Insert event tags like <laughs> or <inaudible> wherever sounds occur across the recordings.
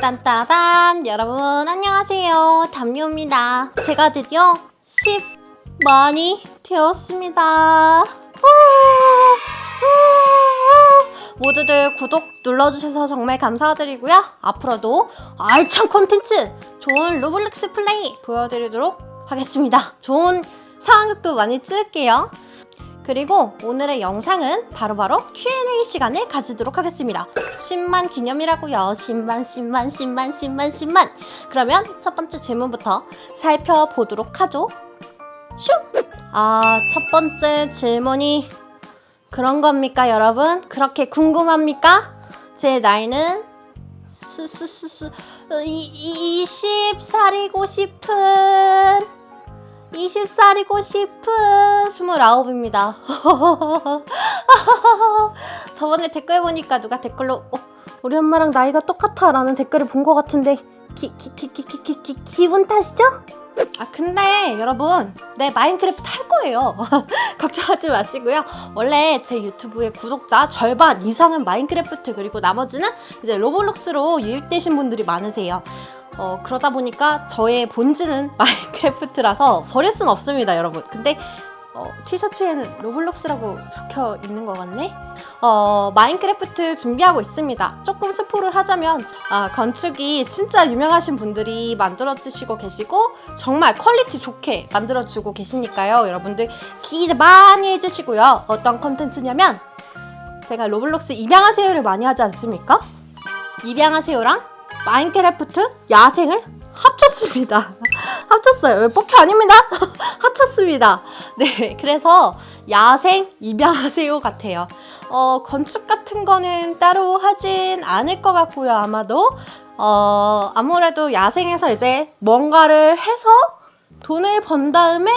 딴따단 여러분 안녕하세요. 담요입니다. 제가 드디어 10만이 되었습니다. 모두들 구독 눌러주셔서 정말 감사드리고요. 앞으로도 알찬 콘텐츠 좋은 로블록스 플레이 보여드리도록 하겠습니다. 좋은 상황극도 많이 찍을게요 그리고 오늘의 영상은 바로 바로 Q&A 시간을 가지도록 하겠습니다. 10만 기념이라고요. 10만, 10만, 10만, 10만, 10만. 그러면 첫 번째 질문부터 살펴보도록 하죠. 슉! 아, 첫 번째 질문이 그런 겁니까, 여러분? 그렇게 궁금합니까? 제 나이는 스스스스 20살이고 싶은 20살이고 싶은 29입니다. <laughs> 저번에 댓글 보니까 누가 댓글로 어, 우리 엄마랑 나이가 똑같아 라는 댓글을 본 것 같은데 기, 기, 기, 기, 기, 기, 기, 기분 탓이죠? 아 근데 여러분 네 마인크래프트 할 거예요 <laughs> 걱정하지 마시고요 원래 제 유튜브의 구독자 절반 이상은 마인크래프트 그리고 나머지는 이제 로블록스로 유입되신 분들이 많으세요 어, 그러다 보니까 저의 본질은 <laughs> 마인크래프트라서 버릴 순 없습니다, 여러분. 근데 어, 티셔츠에는 로블록스라고 적혀 있는 것 같네? 어, 마인크래프트 준비하고 있습니다. 조금 스포를 하자면, 아, 건축이 진짜 유명하신 분들이 만들어주시고 계시고, 정말 퀄리티 좋게 만들어주고 계시니까요. 여러분들 기대 많이 해주시고요. 어떤 컨텐츠냐면, 제가 로블록스 입양하세요를 많이 하지 않습니까? 입양하세요랑 마인크래프트 야생을 합쳤습니다. <laughs> 합쳤어요. 뽑기 아닙니다. <laughs> 합쳤습니다. 네, 그래서 야생 입양하세요 같아요. 어, 건축 같은 거는 따로 하진 않을 것 같고요, 아마도. 어, 아무래도 야생에서 이제 뭔가를 해서 돈을 번 다음에,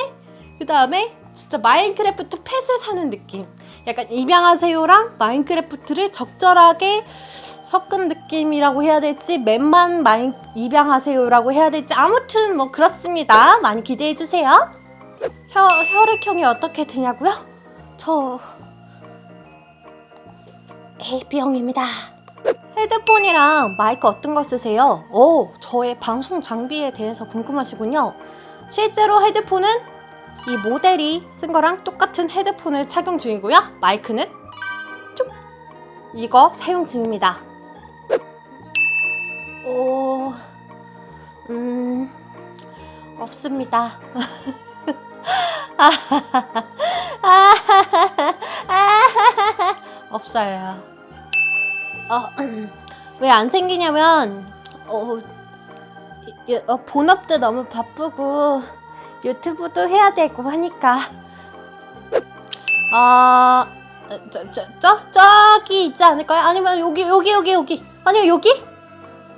그 다음에 진짜 마인크래프트 펫을 사는 느낌. 약간 입양하세요랑 마인크래프트를 적절하게 섞은 느낌이라고 해야 될지 맨만 마인 입양하세요라고 해야 될지 아무튼 뭐 그렇습니다. 많이 기대해 주세요. 혀 혈액형이 어떻게 되냐고요? 저 AB형입니다. 헤드폰이랑 마이크 어떤 거 쓰세요? 오, 저의 방송 장비에 대해서 궁금하시군요. 실제로 헤드폰은 이 모델이 쓴 거랑 똑같은 헤드폰을 착용 중이고요. 마이크는 쭉 이거 사용 중입니다. 오, 음, 없습니다. <laughs> 없어요. 어, 왜 안 생기냐면, 어, 어, 본업도 너무 바쁘고, 유튜브도 해야 되고 하니까. 아, 저, 저, 저, 저기 있지 않을까요? 아니면 여기, 여기, 여기, 여기. 아니요, 여기?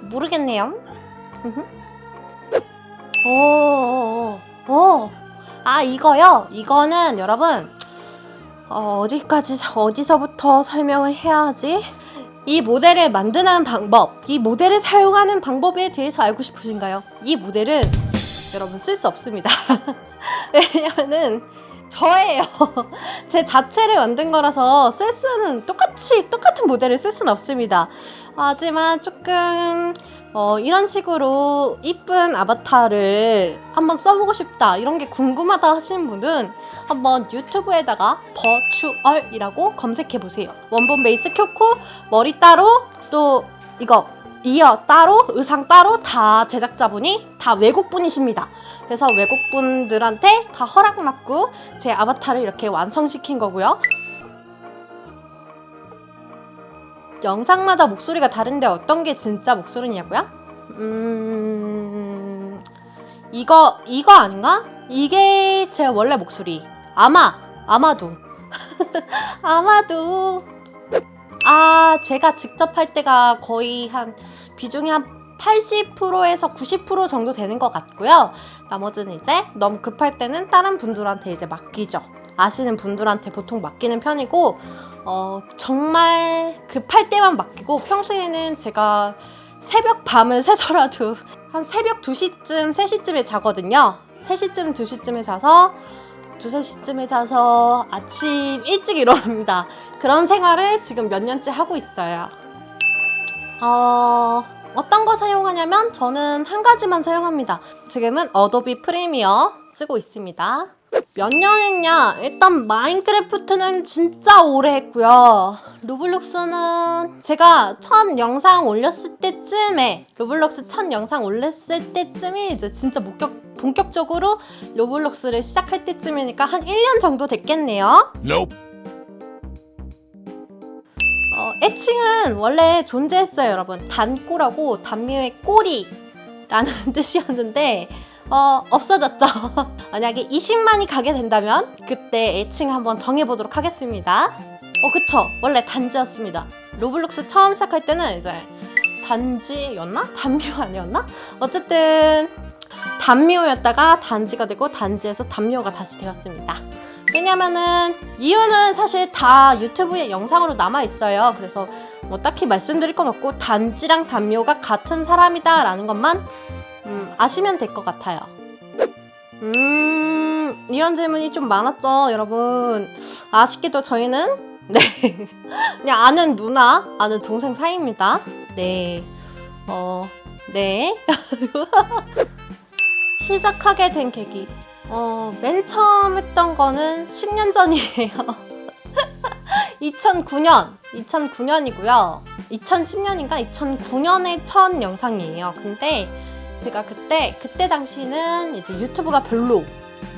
모르겠네요. 오, 오, 오. 아, 이거요? 이거는 여러분, 어, 어디까지, 어디서부터 설명을 해야 하지? 이 모델을 만드는 방법, 이 모델을 사용하는 방법에 대해서 알고 싶으신가요? 이 모델은 여러분 쓸 수 없습니다. <laughs> 왜냐면은 저예요. <laughs> 제 자체를 만든 거라서 쓸 수는 똑같이 똑같은 모델을 쓸 수는 없습니다. 하지만 조금 어, 이런 식으로 이쁜 아바타를 한번 써보고 싶다 이런 게 궁금하다 하시는 분은 한번 유튜브에다가 버추얼이라고 검색해 보세요. 원본 베이스 켜고 머리 따로 또 이거 이어 따로 의상 따로 다 제작자분이 다 외국 분이십니다. 그래서 외국 분들한테 다 허락 받고 제 아바타를 이렇게 완성시킨 거고요. 영상마다 목소리가 다른데 어떤 게 진짜 목소리냐고요? 음, 이거, 이거 아닌가? 이게 제 원래 목소리. 아마, 아마도. <laughs> 아마도. 아, 제가 직접 할 때가 거의 한, 비중이 한 80%에서 90% 정도 되는 것 같고요. 나머지는 이제 너무 급할 때는 다른 분들한테 이제 맡기죠. 아시는 분들한테 보통 맡기는 편이고, 어, 정말 급할 때만 맡기고 평소에는 제가 새벽 밤을 <laughs> 새서라도 한 새벽 2시쯤, 3시쯤에 자거든요. 3시쯤, 2시쯤에 자서 두세 시쯤에 자서 아침 일찍 일어납니다. 그런 생활을 지금 몇 년째 하고 있어요. 어, 어떤 거 사용하냐면 저는 한 가지만 사용합니다. 지금은 어도비 프리미어 쓰고 있습니다. 몇 년 했냐? 일단 마인크래프트는 진짜 오래 했고요. 로블록스는 제가 첫 영상 올렸을 때쯤에 로블록스 첫 영상 올렸을 때쯤이 이제 진짜 목격, 본격적으로 로블록스를 시작할 때쯤이니까 한 1년 정도 됐겠네요. Nope. 어, 애칭은 원래 존재했어요, 여러분. 단꼬라고 단미의 꼬리라는 <laughs> 뜻이었는데 어, 없어졌죠. <laughs> 만약에 20만이 가게 된다면 그때 애칭 한번 정해보도록 하겠습니다. 어, 그쵸. 원래 단지였습니다. 로블록스 처음 시작할 때는 이제 단지였나? 단미호 아니었나? 어쨌든 단미호였다가 단지가 되고 단지에서 단미호가 다시 되었습니다. 왜냐면은 이유는 사실 다 유튜브에 영상으로 남아 있어요. 그래서 뭐 딱히 말씀드릴 건 없고 단지랑 단미호가 같은 사람이다라는 것만 음, 아시면 될 것 같아요. 음, 이런 질문이 좀 많았죠, 여러분. 아쉽게도 저희는 네 <laughs> 그냥 아는 누나, 아는 동생 사이입니다. 네, 어, 네. <laughs> 시작하게 된 계기. 어, 맨 처음 했던 거는 10년 전이에요. 2009년, 2009년이고요. 2010년인가 2009년의 첫 영상이에요. 근데 제가 그때 그때 당시는 이제 유튜브가 별로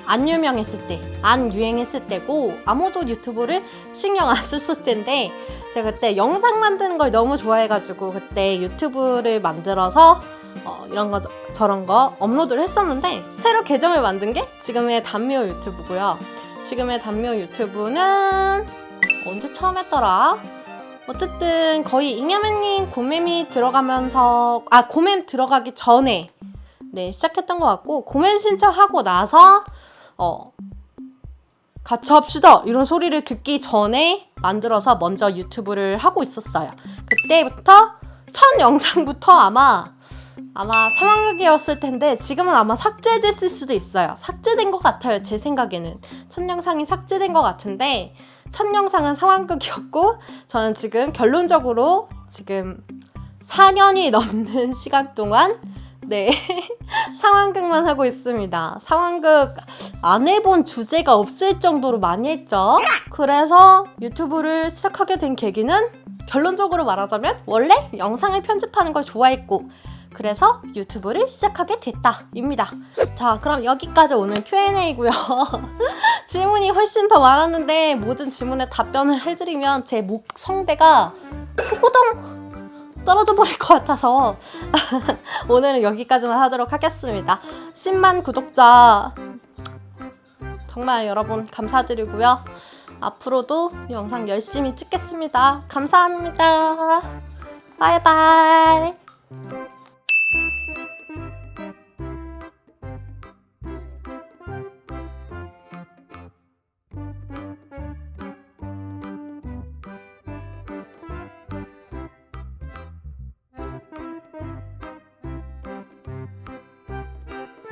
안 유명했을 때, 안 유행했을 때고 아무도 유튜브를 신경 안 썼을 때인데 제가 그때 영상 만드는 걸 너무 좋아해가지고 그때 유튜브를 만들어서 어, 이런 거 저- 저런 거 업로드를 했었는데 새로 계정을 만든 게 지금의 단미호 유튜브고요. 지금의 단미호 유튜브는 언제 처음 했더라? 어쨌든 거의 잉여맨님 고mem이 들어가면서 아 고mem 들어가기 전에 네 시작했던 것 같고 고mem 신청하고 나서 어 같이 합시다 이런 소리를 듣기 전에 만들어서 먼저 유튜브를 하고 있었어요. 그때부터 첫 영상부터 아마 아마 상황극이었을 텐데 지금은 아마 삭제됐을 수도 있어요. 삭제된 것 같아요. 제 생각에는 첫 영상이 삭제된 것 같은데 첫 영상은 상황극이었고 저는 지금 결론적으로 지금 4년이 넘는 <laughs> 시간 동안 네 <laughs> 상황극만 하고 있습니다. 상황극 안 해본 주제가 없을 정도로 많이 했죠. 그래서 유튜브를 시작하게 된 계기는 결론적으로 말하자면 원래 영상을 편집하는 걸 좋아했고 그래서 유튜브를 시작하게 됐다 입니다. 자, 그럼 여기까지 오늘 Q&A고요. <laughs> 질문이 훨씬 더 많았는데 모든 질문에 답변을 해드리면 제 목 성대가 후구덩 떨어져 버릴 것 같아서 <laughs> 오늘은 여기까지만 하도록 하겠습니다. 10만 구독자 정말 여러분 감사드리고요. 앞으로도 영상 열심히 찍겠습니다. 감사합니다. 바이바이.